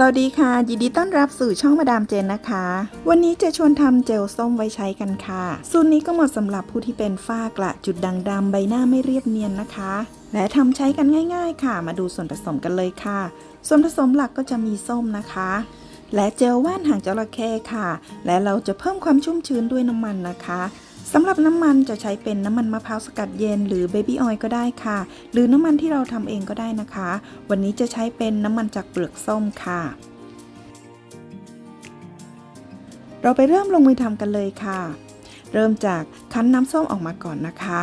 สวัสดีค่ะ ยินดีต้อนรับสู่ช่องมาดามเจนนะคะ วันนี้จะชวนทำเจลส้มไว้ใช้กันค่ะ สูตรนี้ก็เหมาะสำหรับผู้ที่เป็นฝ้ากระจุดด่างดำใบหน้าไม่เรียบเนียนนะคะ และทำใช้กันง่ายๆค่ะ มาดูส่วนผสมกันเลยค่ะ ส่วนผสมหลักก็จะมีส้มนะคะ และเจลว่านหางจระเข้ค่ะ และเราจะเพิ่มความชุ่มชื้นด้วยน้ำมันนะคะ สำหรับน้ำมันจะใช้เป็นน้ำมันมะพร้าวสกัดเย็นหรือเบบี้ออยล์ก็ได้ค่ะ หรือน้ำมันที่เราทำเองก็ได้นะคะ วันนี้จะใช้เป็นน้ำมันจากเปลือกส้มค่ะ เราไปเริ่มลงมือทำกันเลยค่ะ เริ่มจากคั้นน้ำส้มออกมาก่อนนะคะ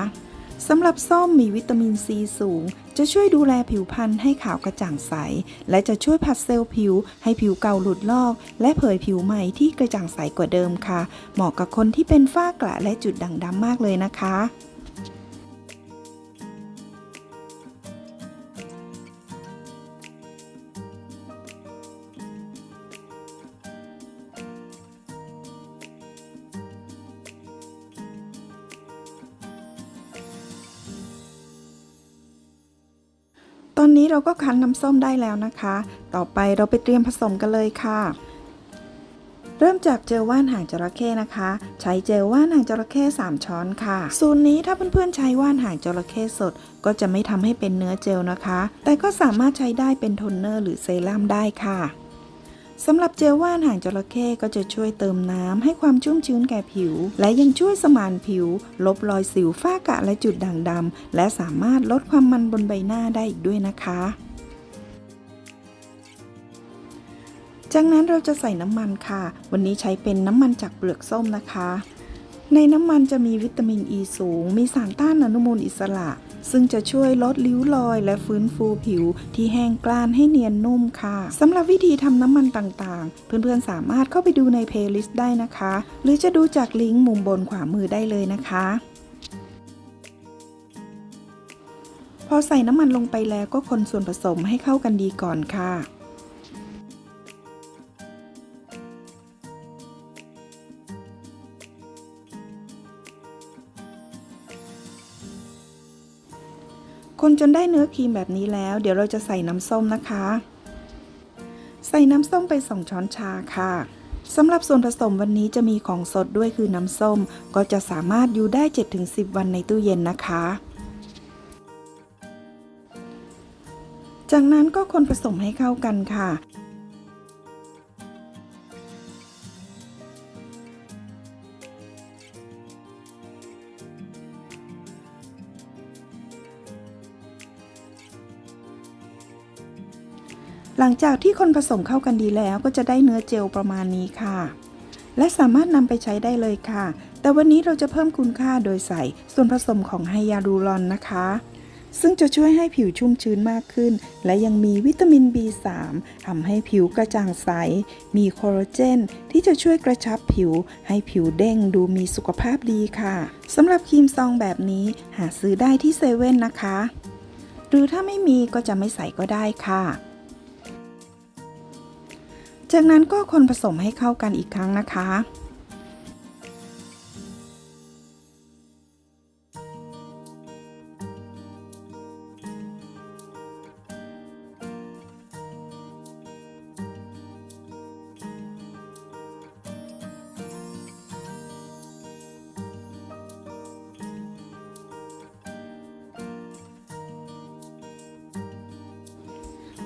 สำหรับส้มมีวิตามินซีสูง จะช่วยดูแลผิวพรรณให้ขาวกระจ่างใส และจะช่วยผัดเซลล์ผิว ให้ผิวเก่าหลุดลอก และเผยผิวใหม่ที่กระจ่างใสกว่าเดิมค่ะ เหมาะกับคนที่เป็นฝ้ากระและจุดด่างดำมากเลยนะคะ อนนี้เราก็คั้นน้ำส้มได้แล้วนะคะ ต่อไปเราไปเตรียมผสมกันเลยค่ะ เริ่มจากเจลว่านหางจระเข้นะคะ ใช้เจลว่านหางจระเข้3 ช้อนค่ะ สูตรนี้ถ้าเพื่อนๆใช้ว่านหางจระเข้สด ก็จะไม่ทำให้เป็นเนื้อเจลนะคะ แต่ก็สามารถใช้ได้เป็นโทนเนอร์หรือเซรั่มได้ค่ะ สำหรับเจลว่านหางจระเข้ก็จะช่วยเติมน้ำให้ความชุ่มชื้นแก่ผิว และยังช่วยสมานผิว ลบรอยสิวฝ้ากระและจุดด่างดำและสามารถลดความมันบนใบหน้าได้อีกด้วยนะคะ จากนั้นเราจะใส่น้ำมันค่ะ วันนี้ใช้เป็นน้ำมันจากเปลือกส้มนะคะ ในน้ำมันจะมีวิตามินอ e ีสูง มีสารต้านอนุมูลอิสระ ซึ่งจะช่วยลดริ้วรอย และฟื้นฟูผิว ที่แห้งกร้านให้เนียนนุ่มค่ะสำหรับวิธีทำน้ำมันต่างๆ เพื่อนๆสามารถเข้าไปดูในเพลย์ลิสต์ได้นะคะ หรือจะดูจากลิงก์มุมบนขวามือได้เลยนะคะพอใส่น้ำมันลงไปแล้วก็คนส่วนผสมให้เข้ากันดีก่อนค่ะ คนจนได้เนื้อครีมแบบนี้แล้ว เดี๋ยวเราจะใส่น้ำส้มนะคะ ใส่น้ำส้มไป 2 ช้อนชาค่ะสำหรับส่วนผสมวันนี้จะมีของสดด้วยคือน้ำส้ม ก็จะสามารถอยู่ได้ 7-10 วันในตู้เย็นนะคะ จากนั้นก็คนผสมให้เข้ากันค่ะ หลังจากที่คนผสมเข้ากันดีแล้วก็จะได้เนื้อเจลประมาณนี้ค่ะ และสามารถนำไปใช้ได้เลยค่ะ แต่วันนี้เราจะเพิ่มคุณค่าโดยใส่ส่วนผสมของไฮยาลูรอนนะคะ ซึ่งจะช่วยให้ผิวชุ่มชื้นมากขึ้น และยังมีวิตามิน B3 ทำให้ผิวกระจ่างใส มีโคลลาเจน ที่จะช่วยกระชับผิว ให้ผิวเด้งดูมีสุขภาพดีค่ะสำหรับครีมซองแบบนี้หาซื้อได้ที่เซเว่นนะคะ หรือถ้าไม่มีก็จะไม่ใส่ก็ได้ค่ะ จากนั้นก็คนผสมให้เข้ากันอีกครั้งนะคะ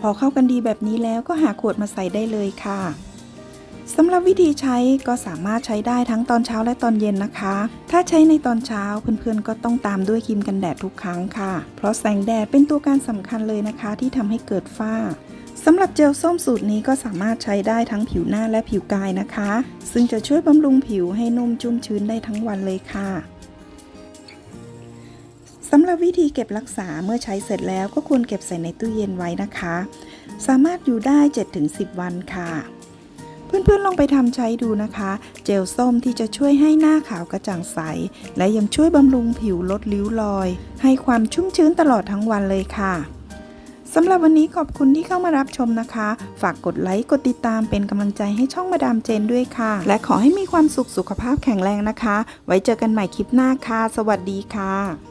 พอเข้ากันดีแบบนี้แล้วก็หาขวดมาใส่ได้เลยค่ะสำหรับวิธีใช้ก็สามารถใช้ได้ทั้งตอนเช้าและตอนเย็นนะคะ ถ้าใช้ในตอนเช้าเพื่อนๆก็ต้องตามด้วยครีมกันแดดทุกครั้งค่ะ เพราะแสงแดดเป็นตัวการสำคัญเลยนะคะ ที่ทำให้เกิดฝ้าสำหรับเจลส้มสูตรนี้ก็สามารถใช้ได้ทั้งผิวหน้าและผิวกายนะคะ ซึ่งจะช่วยบำรุงผิวให้นุ่มชุ่มชื้นได้ทั้งวันเลยค่ะ สำหรับวิธีเก็บรักษาเมื่อใช้เสร็จแล้วก็ควรเก็บใส่ในตู้เย็นไว้นะคะ สามารถอยู่ได้ 7-10 วันค่ะ เพื่อนๆลองไปทำใช้ดูนะคะ เจลส้มที่จะช่วยให้หน้าขาวกระจ่างใส และยังช่วยบำรุงผิวลดริ้วรอย ให้ความชุ่มชื้นตลอดทั้งวันเลยค่ะสำหรับวันนี้ขอบคุณที่เข้ามารับชมนะคะ ฝากกดไลค์ กดติดตามเป็นกำลังใจให้ช่องมาดามเจนด้วยค่ะ และขอให้มีความสุขสุขภาพแข็งแรงนะคะ ไว้เจอกันใหม่คลิปหน้าค่ะ สวัสดีค่ะ